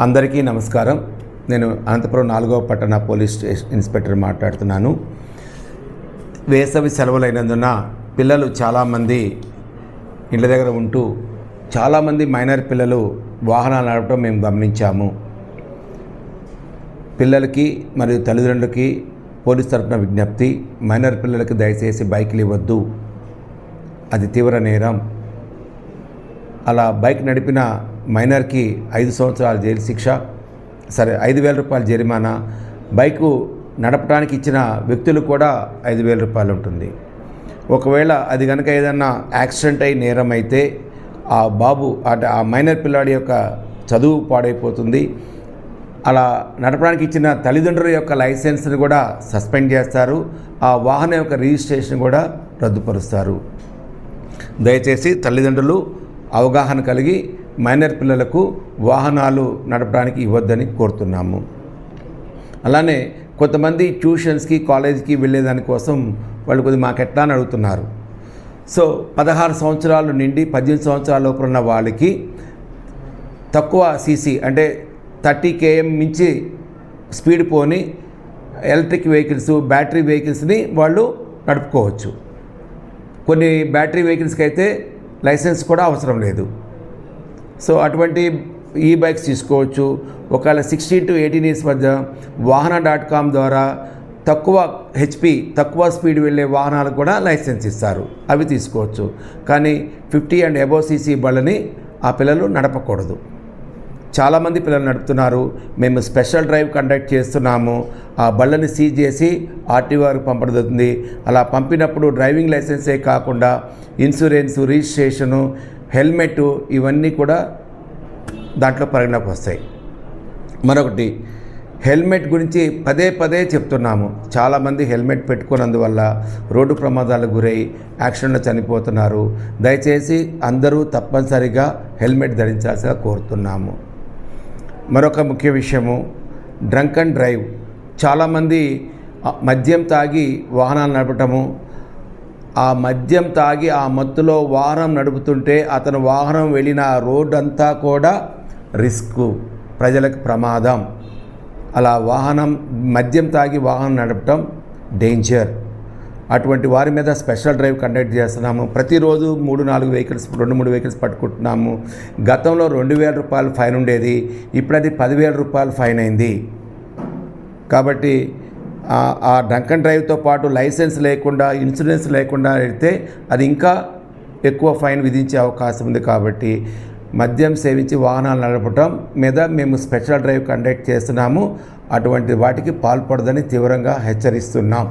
అందరికీ నమస్కారం. నేను అనంతపురం నాలుగవ పట్టణ పోలీస్ స్టేషన్ ఇన్స్పెక్టర్ మాట్లాడుతున్నాను. వేసవి సెలవులైనందున పిల్లలు చాలామంది ఇంటి దగ్గర ఉంటూ చాలామంది మైనర్ పిల్లలు వాహనాలు నడపడం మేము గమనించాము. పిల్లలకి మరియు తల్లిదండ్రులకి పోలీస్ తరఫున విజ్ఞప్తి మైనర్ పిల్లలకి దయచేసి బైక్లు ఇవ్వద్దు. అది తీవ్ర నేరం. అలా బైక్ నడిపిన మైనర్కి ఐదు సంవత్సరాల జైలు శిక్ష సరే ఐదు వేల రూపాయల జరిమానా బైకు నడపడానికి ఇచ్చిన వ్యక్తులు కూడా ఐదు వేల రూపాయలు ఉంటుంది. ఒకవేళ అది కనుక ఏదన్నా యాక్సిడెంట్ అయి నేరం అయితే ఆ బాబు అంటే ఆ మైనర్ పిల్లాడి యొక్క చదువు పాడైపోతుంది. అలా నడపడానికి ఇచ్చిన తల్లిదండ్రుల యొక్క లైసెన్స్ని కూడా సస్పెండ్ చేస్తారు. ఆ వాహనం యొక్క రిజిస్ట్రేషన్ కూడా రద్దుపరుస్తారు. దయచేసి తల్లిదండ్రులు అవగాహన కలిగి మైనర్ పిల్లలకు వాహనాలు నడపడానికి ఇవ్వద్దని కోరుతున్నాము. అలానే కొంతమంది ట్యూషన్స్కి కాలేజీకి వెళ్ళేదానికోసం వాళ్ళు కొద్దిగా మాకు ఎట్లా అని అడుగుతున్నారు. సో పదహారు సంవత్సరాలు నిండి పద్దెనిమిది సంవత్సరాల లోపల ఉన్న వాళ్ళకి తక్కువ సీసీ అంటే థర్టీ కేఎం మించి స్పీడ్ పోని ఎలక్ట్రిక్ వెహికల్స్ బ్యాటరీ వెహికల్స్ని వాళ్ళు నడుపుకోవచ్చు. కొన్ని బ్యాటరీ వెహికల్స్కి అయితే లైసెన్స్ కూడా అవసరం లేదు. సో అటువంటి ఈ బైక్స్ తీసుకోవచ్చు. ఒకవేళ సిక్స్టీన్ టు ఎయిటీన్ ఇయర్స్ మధ్య వాహన డాట్ కామ్ ద్వారా తక్కువ హెచ్పి తక్కువ స్పీడ్ వెళ్ళే వాహనాలకు కూడా లైసెన్స్ ఇస్తారు. అవి తీసుకోవచ్చు. కానీ ఫిఫ్టీ అండ్ అబోవ్ సీసీ బళ్ళని ఆ పిల్లలు నడపకూడదు. చాలామంది పిల్లలు నడుపుతున్నారు. మేము స్పెషల్ డ్రైవ్ కండక్ట్ చేస్తున్నాము. ఆ బళ్ళని సీజ్ చేసి ఆర్టీఓ వారికి జరుగుతుంది అలా పంపినప్పుడు డ్రైవింగ్ లైసెన్సే కాకుండా ఇన్సూరెన్స్ రిజిస్ట్రేషను హెల్మెట్ ఇవన్నీ కూడా దాంట్లో పరిగణకు వస్తాయి. మరొకటి హెల్మెట్ గురించి పదే పదే చెప్తున్నాము. చాలామంది హెల్మెట్ పెట్టుకున్నందువల్ల రోడ్డు ప్రమాదాలకు గురై యాక్సిడెంట్లో చనిపోతున్నారు. దయచేసి అందరూ తప్పనిసరిగా హెల్మెట్ ధరించాల్సిగా కోరుతున్నాము. మరొక ముఖ్య విషయము డ్రంక్ అండ్ డ్రైవ్. చాలామంది మద్యం తాగి వాహనాలు నడపటము ఆ మద్యం తాగి ఆ మత్తులో వాహనం నడుపుతుంటే అతను వాహనం వెళ్ళిన రోడ్ అంతా కూడా రిస్క్ ప్రజలకు ప్రమాదం. అలా వాహనం మద్యం తాగి వాహనం నడపటం డేంజర్. అటువంటి వారి మీద స్పెషల్ డ్రైవ్ కండక్ట్ చేస్తున్నాము. ప్రతిరోజు మూడు నాలుగు వెహికల్స్ రెండు మూడు వెహికల్స్ పట్టుకుంటున్నాము. గతంలో రెండు వేల రూపాయలు ఫైన్ ఉండేది. ఇప్పుడు అది పదివేల రూపాయలు ఫైన్ అయింది. కాబట్టి ఆ డ్రంక్ అండ్ డ్రైవ్తో పాటు లైసెన్స్ లేకుండా ఇన్సూరెన్స్ లేకుండా వెళ్తే అది ఇంకా ఎక్కువ ఫైన్ విధించే అవకాశం ఉంది కాబట్టి మద్యం సేవించి వాహనాలు నడపటం మీద మేము స్పెషల్ డ్రైవ్ కండక్ట్ చేస్తున్నాము. అటువంటి వాటికి పాల్పడదని తీవ్రంగా హెచ్చరిస్తున్నాం.